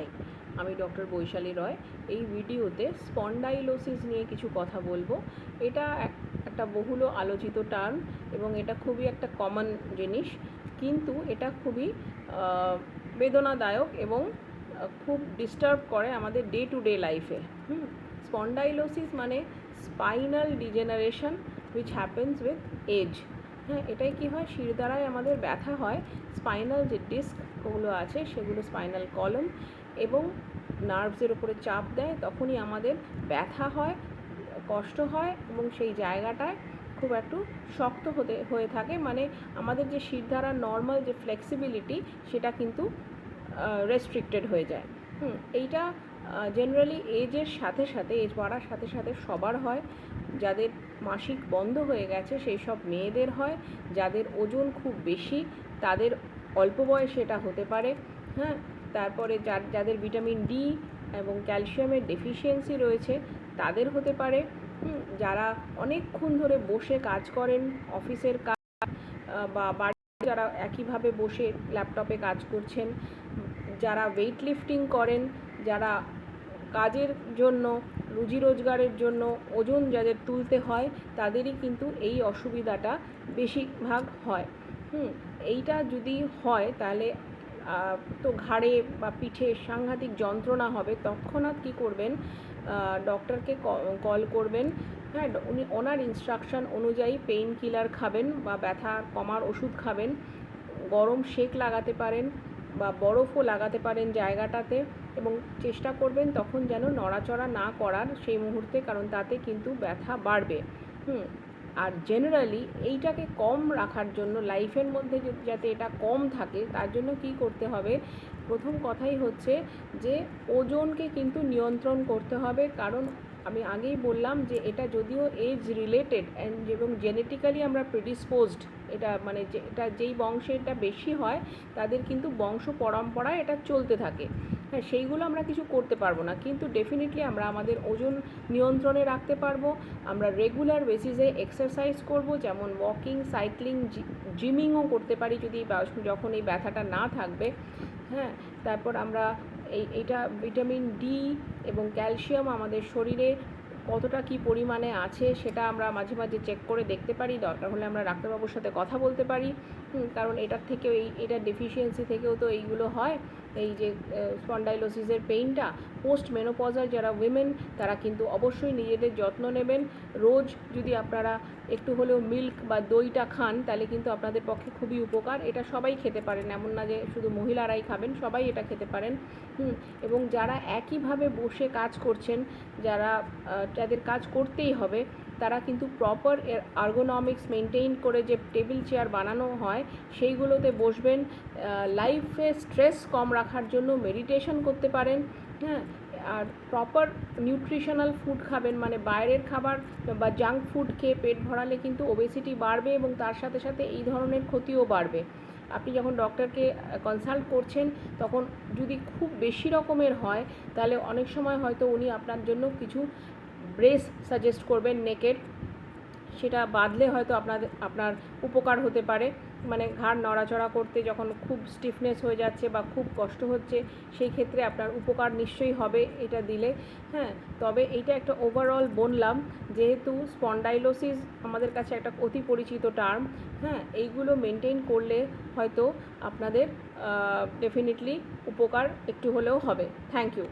High আমি doctor Vaishali রয়। এই ভিডিওতে স্পন্ডাইলোসিস নিয়ে কিছু কথা বলব। এটা এক- একটা বহুল আলোচিত টার্ম এবং এটা খুবই একটা কমন জিনিস। কিন্তু এটা খুবই বেদনাদায়ক এবং খুব ডিস্টার্ব করে আমাদের ডে টু ডে লাইফে। হুম, স্পন্ডাইলোসিস মানে spinal degeneration which happens with age হ্যাঁ এটাই কি হয়? শিরদাঁড়ায় আমাদের ব্যথা হয়। স্পাইনাল যে ডিস্কগুলো আছে, সেগুলো স্পাইনাল কলম এবং নার্ভসের উপরে চাপ দেয়। তখনই আমাদের ব্যথা হয়, কষ্ট হয় এবং সেই জায়গাটায় খুব একটু শক্ত হতে, হয়ে থাকে। মানে আমাদের যে শিরদাঁড়ার নর্মাল যে ফ্লেক্সিবিলিটি সেটা কিন্তু রেস্ট্রিক্টেড হয়ে যায়। হুম, এইটা জেনারেলি এজের সাথে সাথে এজ বাড়ার সাথে সাথে সবার হয়। যাদের মাসিক বন্ধ হয়ে গেছে, সেই সব মেয়েদের হয়। যাদের ওজন খুব বেশি, তাদের অল্প বয়সে এটা হতে পারে হ্যাঁ? তারপরে যার, যাদের ভিটামিন ডি এবং ক্যালসিয়ামের ডেফিসিয়েন্সি রয়েছে, তাদের হতে পারে যারা অনেকক্ষণ ধরে বসে কাজ করেন, অফিসের কাজ বা বাড়িতে যারা একইভাবে বসে ল্যাপটপে কাজ করছেন, যারা ওয়েট লিফটিং করেন, যারা কাজের জন্য রুজি রোজগারের জন্য ওজন যাদের তুলতে হয়, তাদেরই কিন্তু এই অসুবিধাটা বেশিরভাগ হয়। হুম, এইটা যদি হয় তাহলে তো ঘাড়ে বা পিঠে সাংঘাতিক যন্ত্রণা হবে, তৎক্ষণাৎ কী করবেন? ডক্টরকে কল করবেন হ্যাঁ উনি, ওনার ইনস্ট্রাকশন অনুযায়ী পেইন কিলার খাবেন বা ব্যথা কমার ওষুধ খাবেন, গরম সেক লাগাতে পারেন বা বরফও লাগাতে পারেন জায়গাটাতে এবং চেষ্টা করবেন তখন যেন নড়াচড়া না করার সেই মুহূর্তে, কারণ তাতে কিন্তু ব্যথা বাড়বে। হুম আর জেনারেলি এইটাকে কম রাখার জন্য লাইফের মধ্যে যাতে এটা কম থাকে, তার জন্য কি করতে হবে? প্রথম কথাই হচ্ছে যে, ওজনকে কিন্তু নিয়ন্ত্রণ করতে হবে। কারণ আমি আগেই বললাম যে, এটা যদিও এজ রিলেটেড অ্যান্ড এবং জেনেটিক্যালি আমরা প্রেডিসপোজড এটা মানে যে, এটা যেই বংশে এটা বেশি হয়, তাদের কিন্তু বংশ পরম্পরায় এটা চলতে থাকে। হ্যাঁ সেইগুলো আমরা কিছু করতে পারব না। কিন্তু ডেফিনেটলি আমরা আমাদের ওজন নিয়ন্ত্রণে রাখতে পারব। আমরা রেগুলার বেসিসে এক্সারসাইজ করব, যেমন ওয়াকিং সাইক্লিং জিমিংও করতে পারি যদি যখন এই ব্যথাটা না থাকবে। হ্যাঁ তারপর আমরা এই, এটা ভিটামিন ডি এবং ক্যালসিয়াম আমাদের শরীরে কতটা কি পরিমাণে আছে সেটা আমরা মাঝে মাঝে চেক করে দেখতে পারি। দরকার হলে আমরা ডাক্তারবাবুর সাথে কথা বলতে পারি। কারণ এটার থেকেও এই এটার ডেফিসিয়েন্সি থেকেও তো এইগুলো হয়। এই যে স্পন্ডাইলোসিসের পেইনটা পোস্ট মেনোপজার যারা উইমেন তারা কিন্তু অবশ্যই নিজেদের যত্ন নেবেন। রোজ যদি আপনারা একটু হলেও মিল্ক বা দইটা খান, তাহলে কিন্তু আপনাদের পক্ষে খুবই উপকার। এটা সবাই খেতে পারেন, এমন না যে শুধু মহিলারাই খাবেন, সবাই এটা খেতে পারেন। এবং যারা একইভাবে বসে কাজ করছেন, যারা যাদের কাজ করতেই হবে, তারা কিন্তু প্রপার আর্গোনমিক্স মেনটেন করে যে টেবিল চেয়ার বানানো হয়, সেইগুলোতে বসবেন লাইফে স্ট্রেস কম রাখার জন্য মেডিটেশন করতে পারেন হ্যাঁ আর প্রপার নিউট্রিশনাল ফুড খাবেন মানে বাইরের খাবার বা জাঙ্ক ফুড খেয়ে পেট ভরালে কিন্তু ওবেসিটি বাড়বে এবং তার সাথে সাথে এই ধরনের ক্ষতিও বাড়বে। আপনি যখন ডক্টরকে কনসাল্ট করছেন, তখন যদি খুব বেশি রকমের হয়, তাহলে অনেক সময় হয়তো উনি আপনার জন্য কিছু ব্রেস সাজেস্ট করবেন নেকের। সেটা বাঁধলে হয়তো আপনাদের, আপনার উপকার হতে পারে। মানে ঘাড় নড়াচড়া করতে যখন খুব স্টিফনেস হয়ে যাচ্ছে বা খুব কষ্ট হচ্ছে সেই ক্ষেত্রে আপনার উপকার নিশ্চয়ই হবে এটা দিলে। হ্যাঁ তবে এইটা একটা ওভারঅল বললাম, যেহেতু স্পন্ডাইলোসিস আমাদের কাছে একটা অতি পরিচিত টার্ম হ্যাঁ এইগুলো মেনটেন করলে হয়তো আপনাদের ডেফিনেটলি উপকার একটু হলেও হবে। Thank you